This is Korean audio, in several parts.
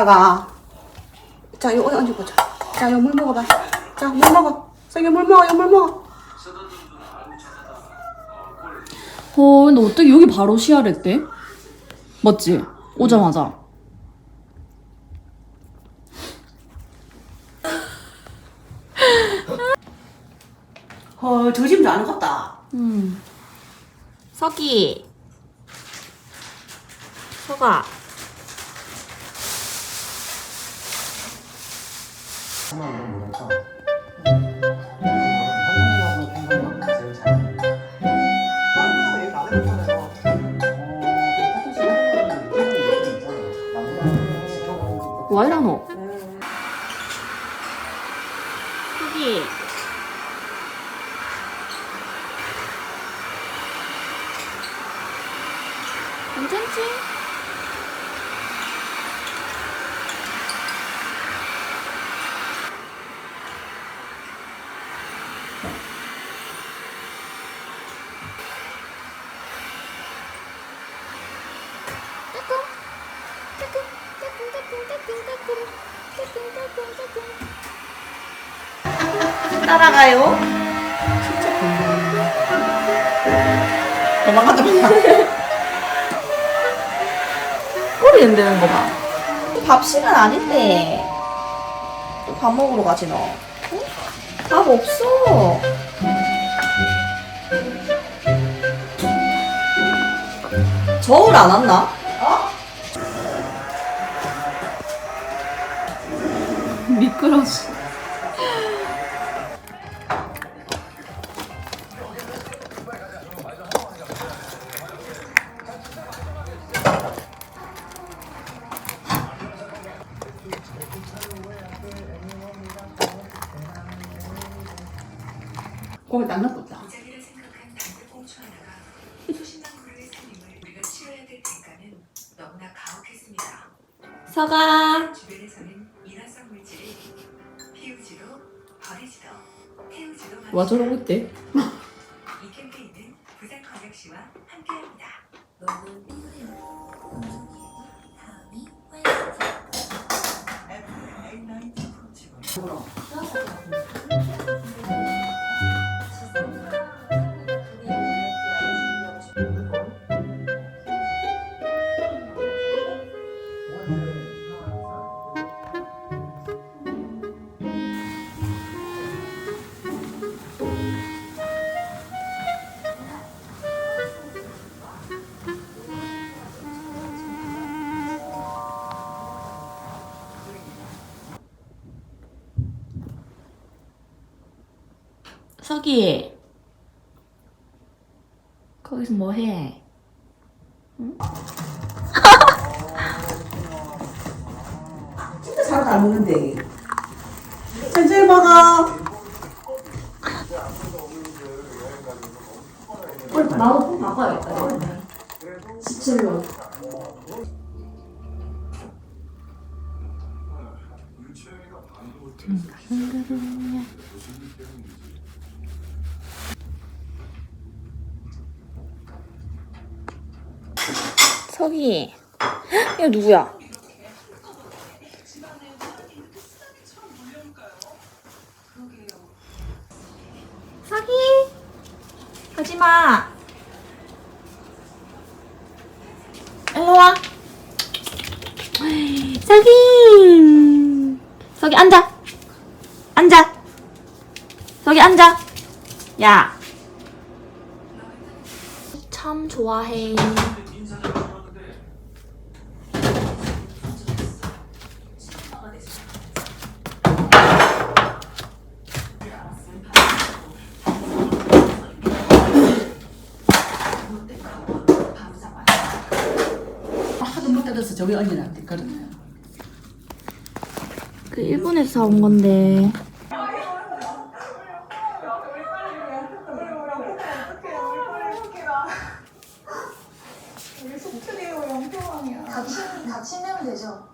아가. 자 여기 앉아보자. 자 여기 물 먹어봐. 자 물 먹어. 성이 물 먹어. 여기 물 먹어. 어, 근데 어떻게 여기 바로 시야를 했대? 맞지? 오자마자. 어 저짐도 안 갔다. 음. 석이 석아 와 이라노? 석이 괜찮지? 따라가요. 도망가자 도망가. 꼬리 흔드는 거 봐. 밥 시간 아닌데. 또 밥 먹으러 가지 너. 응? 밥 없어. 저울 안 왔나? 미끄러지. 서가. 피우지도 버리지도 태우지도 와 저러고 있대. 석이. 거기서 뭐 해? 진짜 잘안 먹는데. 천천히 먹어. 나도 폰 바꿔야겠다. 17로. 석이. 이거 누구야? 석이. 가지 마. 일로 와. 석이. 석이 앉아. 앉아. 석이 앉아. 야. 참 좋아해. 하도 저기 얹어놨대. 그러네. 그 일본에서 사온 건데. 같이 내면 되죠.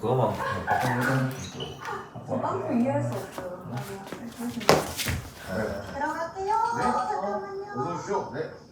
그거만 바꿔 어서 오십시오. 네.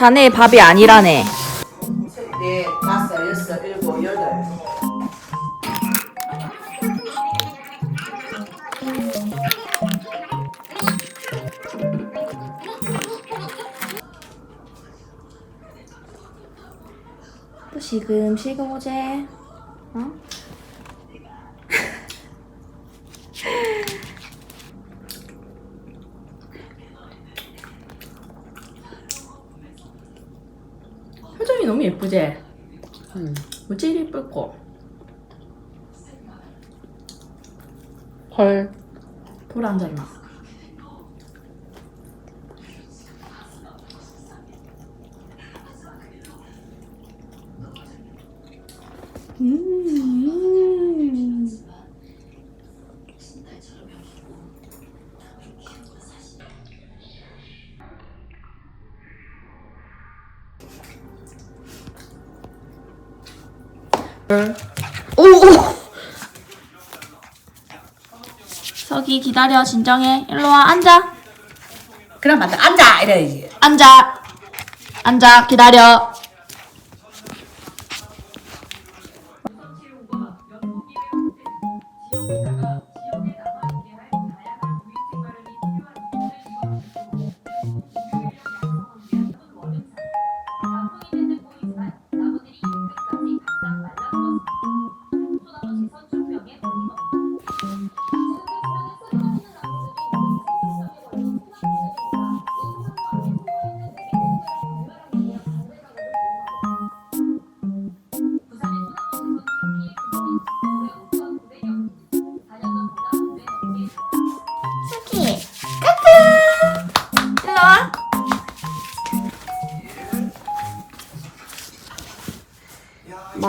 자네 밥이 아니라네. 네, 다섯, 여섯, 일곱, 여덟. 또 시금시금 오제. 어? 표정이 너무 예쁘지? 응. 어째 이리 예쁠까? 헐. 돌 앉았나? 음. 오! 서기 기다려 진정해. 일로 와 앉아. 그럼 맞다. 앉아! 이래야지. 앉아. 앉아 기다려.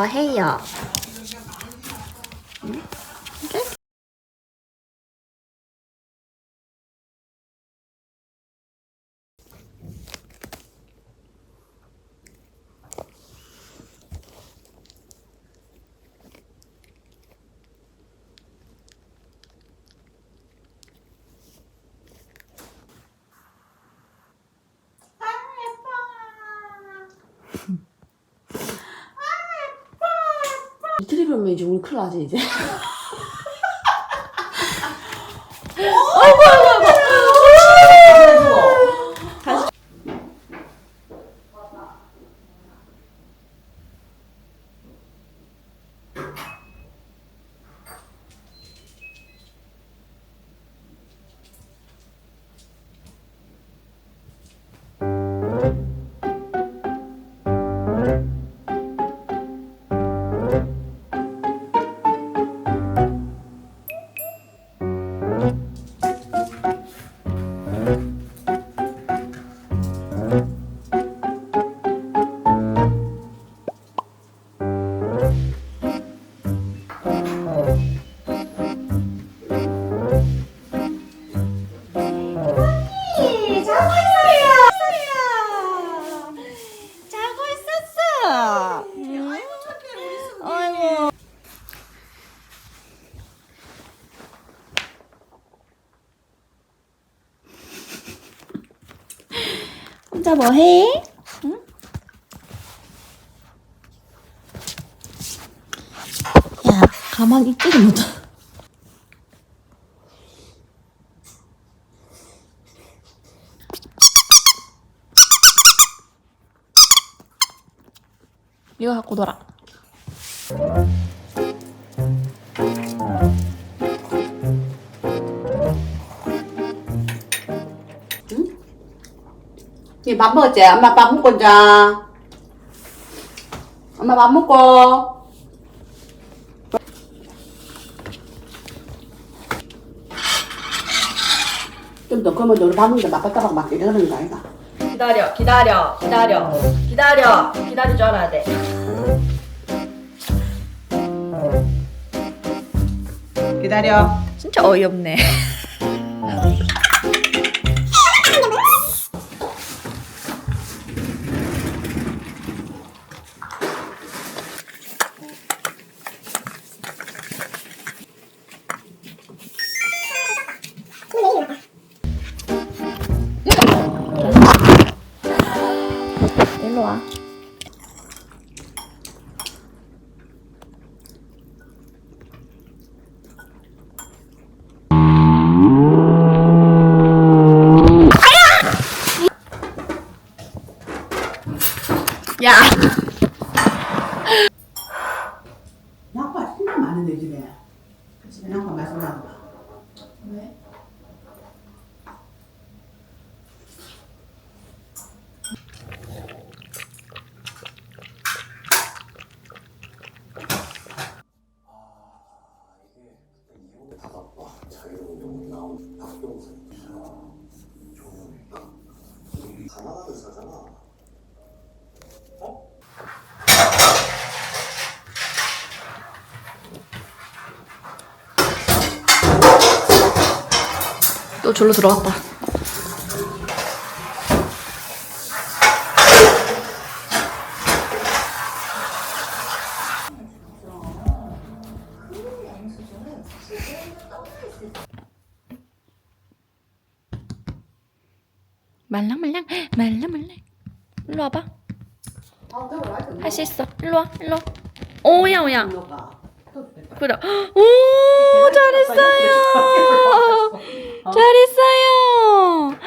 해요? 변면 이제 우리 큰일 나지 이제. 자 혼자 뭐 해? 응? 야, 가만히 있지도 못하. 이거 갖고 놀아. 니밥 먹었지? 엄마 밥 먹고 자. 엄마 밥 먹고. 좀더 그러면 너밥 먹는데 맛봤다고 막 이러는 거 아이가? 기다려, 기다려, 기다려, 기다려, 기다릴 줄 알아야 돼. 기다려. 진짜 어이없네. 와. 야. 양파 진짜 많은데 집에. 집에 양파 맛있나 봐. 왜? 또 절로 들어갔다. 말랑말랑 말랑말랑. 일로 와봐. 할 수 있어. 일로 와 일로 와. 오야 오야 그래 오 잘했어요 잘했어요